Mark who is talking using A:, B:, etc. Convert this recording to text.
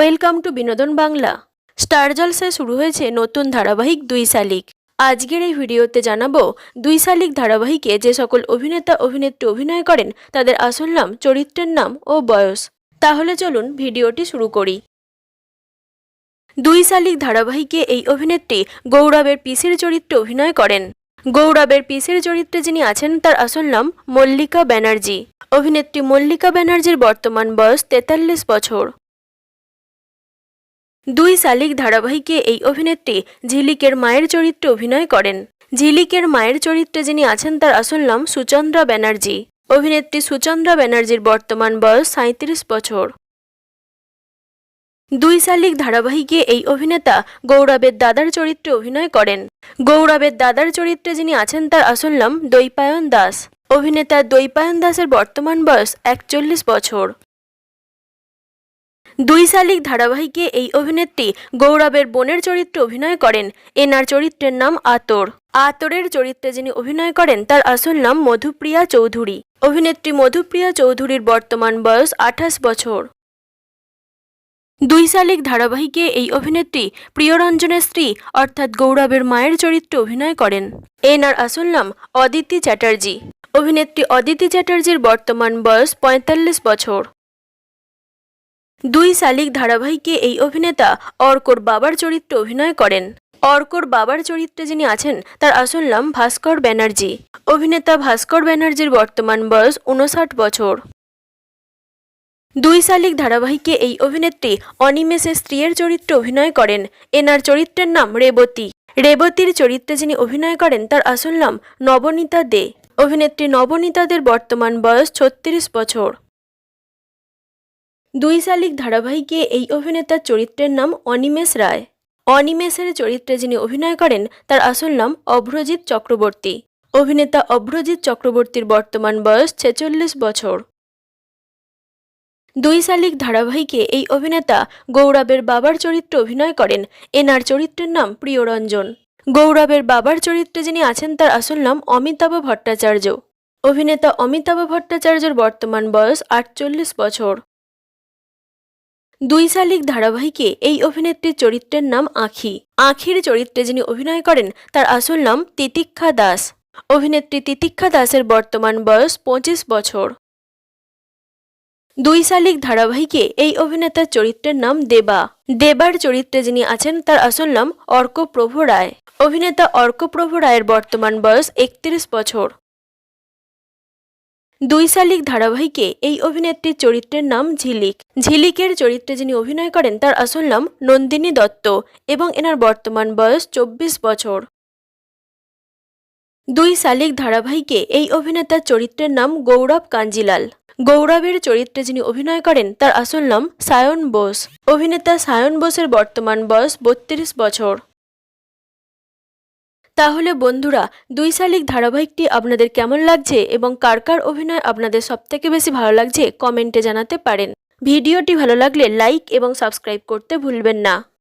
A: Welcome to বিনোদন Bangla. Star জলসায় শুরু হয়েছে নতুন ধারাবাহিক দুই শালিক। আজকের এই ভিডিওতে জানাব, দুই শালিক ধারাবাহিকে যে সকল অভিনেতা, অভিনেত্রী অভিনয় করেন, তাদের আসল নাম, চরিত্রের নাম ও বয়স। তাহলে চলুন ভিডিওটি শুরু করি। দুই শালিক ধারাবাহিকে এই অভিনেত্রী গৌরবের পিসির চরিত্রে অভিনয় করেন। গৌরবের পিসির চরিত্রে যিনি আছেন, তার আসল নাম মল্লিকা ব্যানার্জি। অভিনেত্রী মল্লিকা ব্যানার্জির বর্তমান বয়স তেতাল্লিশ বছর। দুই শালিক ধারাবাহিকে এই অভিনেত্রী ঝিলিকের মায়ের চরিত্রে অভিনয় করেন। ঝিলিকের মায়ের চরিত্রে যিনি আছেন তার আসল নাম সুচন্দ্রা ব্যানার্জি। অভিনেত্রী সুচন্দ্রা ব্যানার্জির বর্তমান বয়স সাঁত্রিশ বছর। দুই শালিক ধারাবাহিকে এই অভিনেতা গৌরবের দাদার চরিত্রে অভিনয় করেন। গৌরবের দাদার চরিত্রে যিনি আছেন তার আসল নাম দৈপায়ন দাস। অভিনেতা দৈপায়ন দাসের বর্তমান বয়স একচল্লিশ বছর। দুই শালিক ধারাবাহিকে এই অভিনেত্রী গৌরবের বোনের চরিত্রে অভিনয় করেন। এনার চরিত্রের নাম আতর। আতরের চরিত্রে যিনি অভিনয় করেন, তার আসল নাম মধুপ্রিয়া চৌধুরী। অভিনেত্রী মধুপ্রিয়া চৌধুরীর বর্তমান বয়স আঠাশ বছর। দুই শালিক ধারাবাহিকে এই অভিনেত্রী প্রিয়রঞ্জনের স্ত্রী, অর্থাৎ গৌরবের মায়ের চরিত্রে অভিনয় করেন। এনার আসল নাম অদিতি চ্যাটার্জি। অভিনেত্রী অদিতি চ্যাটার্জির বর্তমান বয়স পঁয়তাল্লিশ বছর। দুই শালিক ধারাবাহিকে এই অভিনেতা অর্কর বাবার চরিত্রে অভিনয় করেন। অর্কর বাবার চরিত্রে যিনি আছেন, তার আসল নাম ভাস্কর ব্যানার্জি। অভিনেতা ভাস্কর ব্যানার্জির বর্তমান বয়স উনষাট বছর। দুই শালিক ধারাবাহিকে এই অভিনেত্রী অনিমেষের স্ত্রীর চরিত্রে অভিনয় করেন। এনার চরিত্রের নাম রেবতী। রেবতীর চরিত্রে যিনি অভিনয় করেন, তার আসল নাম নবনীতা দে। অভিনেত্রী নবনীতাদের বর্তমান বয়স ছত্রিশ বছর। দুই শালিক ধারাবাহিকে এই অভিনেতার চরিত্রের নাম অনিমেষ রায়। অনিমেষের চরিত্রে যিনি অভিনয় করেন, তার আসল নাম অভ্রজিৎ চক্রবর্তী। অভিনেতা অভ্রজিৎ চক্রবর্তীর বর্তমান বয়স ছেচল্লিশ বছর। দুই শালিক ধারাবাহিকে এই অভিনেতা গৌরবের বাবার চরিত্রে অভিনয় করেন। এনার চরিত্রের নাম প্রিয়রঞ্জন। গৌরবের বাবার চরিত্রে যিনি আছেন, তার আসল নাম অমিতাভ ভট্টাচার্য। অভিনেতা অমিতাভ ভট্টাচার্যের বর্তমান বয়স আটচল্লিশ বছর। দুই শালিক ধারাবাহিকে এই অভিনেত্রীর চরিত্রের নাম আখি। আখির চরিত্রে যিনি অভিনয় করেন, তার আসল নাম তিতিক্ষা দাস। অভিনেত্রী তিতিক্ষা দাসের বর্তমান বয়স পঁচিশ বছর। দুই শালিক ধারাবাহিকে এই অভিনেতার চরিত্রের নাম দেবা। দেবার চরিত্রে যিনি আছেন, তার আসল নাম অর্কপ্রভ রায়। অভিনেতা অর্কপ্রভ রায়ের বর্তমান বয়স একত্রিশ বছর। দুই শালিক ধারাবাহিকে এই অভিনেত্রীর চরিত্রের নাম ঝিলিক। ঝিলিকের চরিত্রে যিনি অভিনয় করেন, তার আসল নাম নন্দিনী দত্ত এবং এনার বর্তমান বয়স চব্বিশ বছর। দুই শালিক ধারাবাহিকে এই অভিনেতার চরিত্রের নাম গৌরব কাঞ্জিলাল। গৌরবের চরিত্রে যিনি অভিনয় করেন, তার আসল নাম সায়ন বোস। অভিনেতা সায়ন বোসের বর্তমান বয়স বত্রিশ বছর। তাহলে বন্ধুরা, দুই শালিক ধারাবাহিকটি আপনাদের কেমন লাগছে এবং কার কার অভিনয় আপনাদের সবথেকে বেশি ভালো লাগছে কমেন্টে জানাতে পারেন। ভিডিওটি ভালো লাগলে লাইক এবং সাবস্ক্রাইব করতে ভুলবেন না।